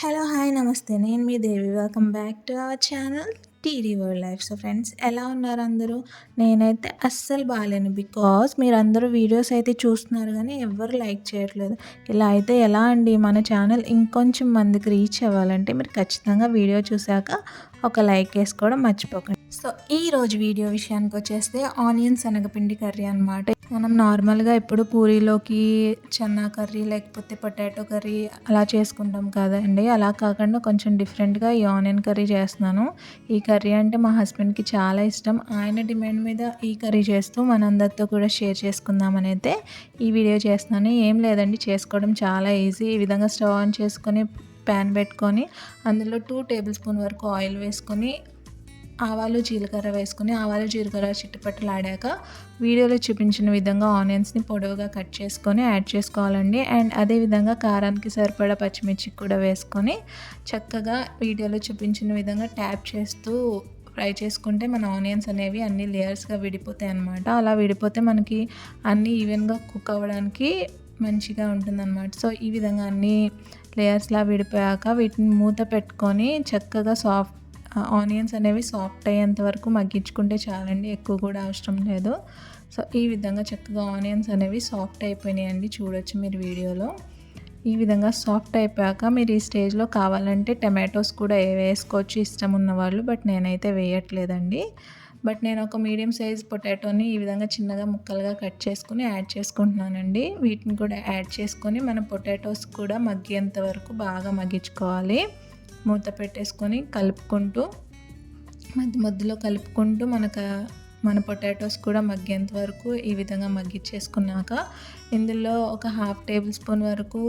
Hello hi నమస్తే. నేను మీ Devi. Welcome back to our channel TD world life so friends ఎలా ఉన్నారు అందరూ? నేనైతే అస్సలు బాగాలేను బికాస్ మీరు అందరూ వీడియోస్ అయితే చూస్తున్నారు కానీ ఎవరు లైక్ చేయట్లేదు. ఇలా అయితే ఎలా అండి? మన ఛానల్ ఇంకొంచెం మందికి రీచ్ అవ్వాలంటే మీరు ఖచ్చితంగా వీడియో చూశాక ఒక లైక్ వేసుకోవడం మర్చిపోకండి. సో ఈ రోజు వీడియో విషయానికి వచ్చేస్తే ఆనియన్ శనగపిండి కర్రీ అనమాట మనం నార్మల్గా ఎప్పుడు పూరీలోకి చెన్నా కర్రీ లేకపోతే పొటాటో కర్రీ అలా చేసుకుంటాం కదండి. అలా కాకుండా కొంచెం డిఫరెంట్గా ఈ ఆనియన్ కర్రీ చేస్తున్నాను. ఈ కర్రీ అంటే మా హస్బెండ్కి చాలా ఇష్టం. ఆయన డిమాండ్ మీద ఈ కర్రీ చేస్తూ మనందరితో కూడా షేర్ చేసుకుందామని అయితే ఈ వీడియో చేస్తున్నాను. ఏం లేదండి చేసుకోవడం చాలా ఈజీ. ఈ విధంగా స్టవ్ ఆన్ చేసుకొని ప్యాన్ పెట్టుకొని అందులో టూ టేబుల్ స్పూన్ వరకు ఆయిల్ వేసుకొని ఆవాలు జీలకర్ర వేసుకుని ఆవాలు జీలకర్ర చిట్టుపట్టలాడాక వీడియోలో చూపించిన విధంగా ఆనియన్స్ని పొడవుగా కట్ చేసుకొని యాడ్ చేసుకోవాలండి. అండ్ అదేవిధంగా కారానికి సరిపడా పచ్చిమిర్చి కూడా వేసుకొని చక్కగా వీడియోలో చూపించిన విధంగా ట్యాప్ చేస్తూ ఫ్రై చేసుకుంటే మన ఆనియన్స్ అనేవి అన్ని లేయర్స్గా విడిపోతాయి అన్నమాట. అలా విడిపోతే మనకి అన్నీ ఈవెన్గా కుక్ అవ్వడానికి మంచిగా ఉంటుందన్నమాట. సో ఈ విధంగా అన్ని లేయర్స్లా విడిపోయాక వీటిని మూత పెట్టుకొని చక్కగా సాఫ్ట్ ఆనియన్స్ అనేవి సాఫ్ట్ అయ్యేంత వరకు మగ్గించుకుంటే చాలండి ఎక్కువ కూడా అవసరం లేదు. సో ఈ విధంగా చక్కగా ఆనియన్స్ అనేవి సాఫ్ట్ అయిపోయినాయండి చూడొచ్చు మీరు వీడియోలో. ఈ విధంగా సాఫ్ట్ అయిపోయాక మీరు ఈ స్టేజ్లో కావాలంటే టమాటోస్ కూడా వేసుకోవచ్చు ఇష్టం ఉన్నవాళ్ళు బట్ నేనైతే వేయట్లేదండి. బట్ నేను ఒక మీడియం సైజ్ పొటాటోని ఈ విధంగా చిన్నగా ముక్కలుగా కట్ చేసుకుని యాడ్ చేసుకుంటున్నానండి. వీటిని కూడా యాడ్ చేసుకొని మన పొటాటోస్ కూడా మగ్గేంత వరకు బాగా మగ్గించుకోవాలి. మూత పెట్టేసుకొని కలుపుకుంటూ మధ్య మధ్యలో కలుపుకుంటూ మనకు మన పొటాటోస్ కూడా మగ్గేంత వరకు ఈ విధంగా మగ్గిచ్చేసుకున్నాక ఇందులో ఒక హాఫ్ టేబుల్ స్పూన్ వరకు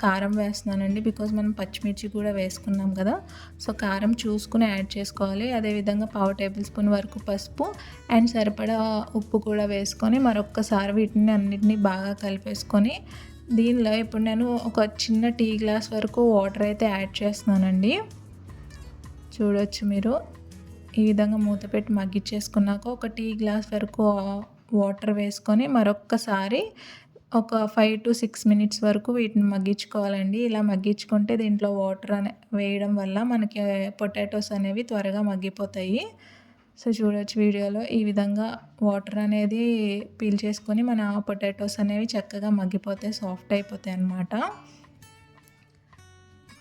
కారం వేస్తున్నానండి. బికాజ్ మనం పచ్చిమిర్చి కూడా వేసుకున్నాం కదా. సో కారం చూసుకుని యాడ్ చేసుకోవాలి. అదేవిధంగా పావు టేబుల్ స్పూన్ వరకు పసుపు అండ్ సరిపడా ఉప్పు కూడా వేసుకొని మరొక్కసారి వీటిని అన్నిటినీ బాగా కలిపేసుకొని దీనిలో ఇప్పుడు నేను ఒక చిన్న టీ గ్లాస్ వరకు వాటర్ అయితే యాడ్ చేస్తున్నానండి. చూడొచ్చు మీరు. ఈ విధంగా మూత పెట్టి మగ్గిచ్చేసుకున్నాక ఒక టీ గ్లాస్ వరకు వాటర్ వేసుకొని మరొక్కసారి ఒక ఫైవ్ టు సిక్స్ మినిట్స్ వరకు వీటిని మగ్గించుకోవాలండి. ఇలా మగ్గించుకుంటే దీంట్లో వాటర్ అనే వేయడం వల్ల మనకి పొటాటోస్ అనేవి త్వరగా మగ్గిపోతాయి. సో చూడొచ్చు వీడియోలో ఈ విధంగా వాటర్ అనేది పీల్ చేసుకొని మన పొటాటోస్ అనేవి చక్కగా మగ్గిపోతాయి సాఫ్ట్ అయిపోతాయి అన్నమాట.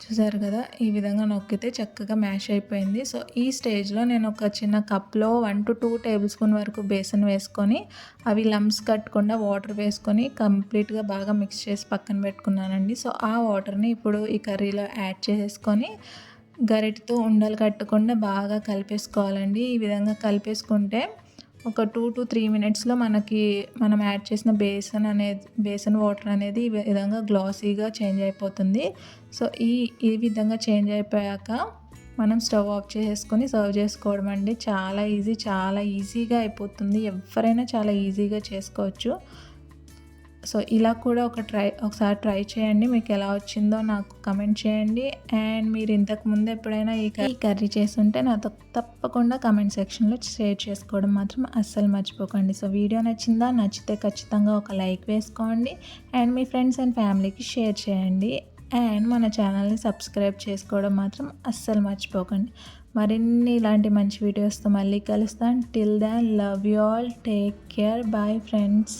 చూసారు కదా? ఈ విధంగా నొక్కితే చక్కగా మ్యాష్ అయిపోయింది. సో ఈ స్టేజ్లో నేను ఒక చిన్న కప్లో one to two tablespoon వరకు బేసన్ వేసుకొని అవి లమ్స్ కట్టకుండా వాటర్ వేసుకొని కంప్లీట్గా బాగా మిక్స్ చేసి పక్కన పెట్టుకున్నానండి. సో ఆ వాటర్ని ఇప్పుడు ఈ కర్రీలో యాడ్ చేసుకొని గరిటతో ఉండలు కట్టకుండా బాగా కలిపేసుకోవాలండి. ఈ విధంగా కలిపేసుకుంటే ఒక టూ టు త్రీ మినిట్స్లో మనకి మనం యాడ్ చేసిన బేసన్ అనేది బేసన్ వాటర్ అనేది ఈ విధంగా గ్లాసీగా చేంజ్ అయిపోతుంది. సో ఈ ఈ విధంగా చేంజ్ అయిపోయాక మనం స్టవ్ ఆఫ్ చేసేసుకొని సర్వ్ చేసుకోవడం అండి. చాలా ఈజీ చాలా ఈజీగా అయిపోతుంది. ఎవరైనా చాలా ఈజీగా చేసుకోవచ్చు. సో ఇలా కూడా ఒక ట్రై ఒకసారి ట్రై చేయండి. మీకు ఎలా వచ్చిందో నాకు కమెంట్ చేయండి. అండ్ మీరు ఇంతకు ముందు ఎప్పుడైనా ఈ కర్రీ చేస్తుంటే నాతో తప్పకుండా కమెంట్ సెక్షన్లో షేర్ చేసుకోవడం మాత్రం అస్సలు మర్చిపోకండి. సో వీడియో నచ్చిందా? నచ్చితే ఖచ్చితంగా ఒక లైక్ వేసుకోండి. అండ్ మీ ఫ్రెండ్స్ అండ్ ఫ్యామిలీకి షేర్ చేయండి. అండ్ మన ఛానల్ని సబ్స్క్రైబ్ చేసుకోవడం మాత్రం అస్సలు మర్చిపోకండి. మరిన్ని ఇలాంటి మంచి వీడియోస్తో మళ్ళీ కలుస్తాను till then love you all take care bye friends